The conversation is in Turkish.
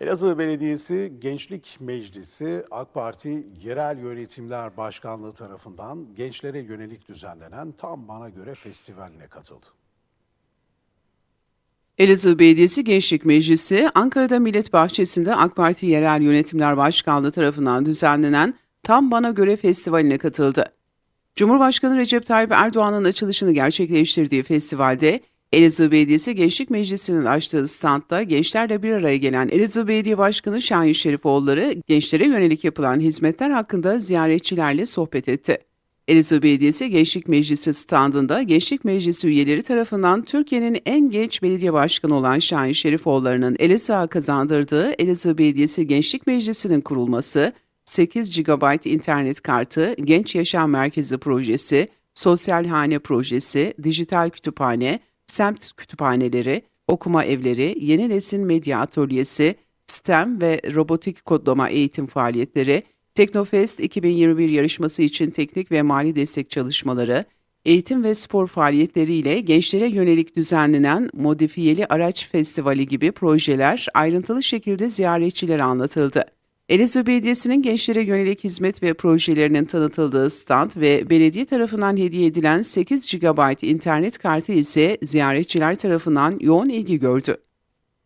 Elazığ Belediyesi Gençlik Meclisi AK Parti Yerel Yönetimler Başkanlığı tarafından gençlere yönelik düzenlenen Tam Bana Göre Festivali'ne katıldı. Elazığ Belediyesi Gençlik Meclisi, Ankara'da Millet Bahçesi'nde AK Parti Yerel Yönetimler Başkanlığı tarafından düzenlenen Tam Bana Göre Festivali'ne katıldı. Cumhurbaşkanı Recep Tayyip Erdoğan'ın açılışını gerçekleştirdiği festivalde, Elazığ Belediyesi Gençlik Meclisi'nin açtığı standta gençlerle bir araya gelen Elazığ Belediye Başkanı Şahin Şerifoğulları, gençlere yönelik yapılan hizmetler hakkında ziyaretçilerle sohbet etti. Elazığ Belediyesi Gençlik Meclisi standında Gençlik Meclisi üyeleri tarafından Türkiye'nin en genç belediye başkanı olan Şahin Şerifoğulları'nın Elazığ'a kazandırdığı Elazığ Belediyesi Gençlik Meclisi'nin kurulması, 8 GB internet kartı, Genç Yaşam Merkezi projesi, Sosyal Hane projesi, dijital kütüphane, semt kütüphaneleri, okuma evleri, yeni nesil medya atölyesi, STEM ve robotik kodlama eğitim faaliyetleri, Teknofest 2021 yarışması için teknik ve mali destek çalışmaları, eğitim ve spor faaliyetleriyle gençlere yönelik düzenlenen modifiyeli araç festivali gibi projeler ayrıntılı şekilde ziyaretçilere anlatıldı. Elazığ Belediyesi'nin gençlere yönelik hizmet ve projelerinin tanıtıldığı stand ve belediye tarafından hediye edilen 8 GB internet kartı ise ziyaretçiler tarafından yoğun ilgi gördü.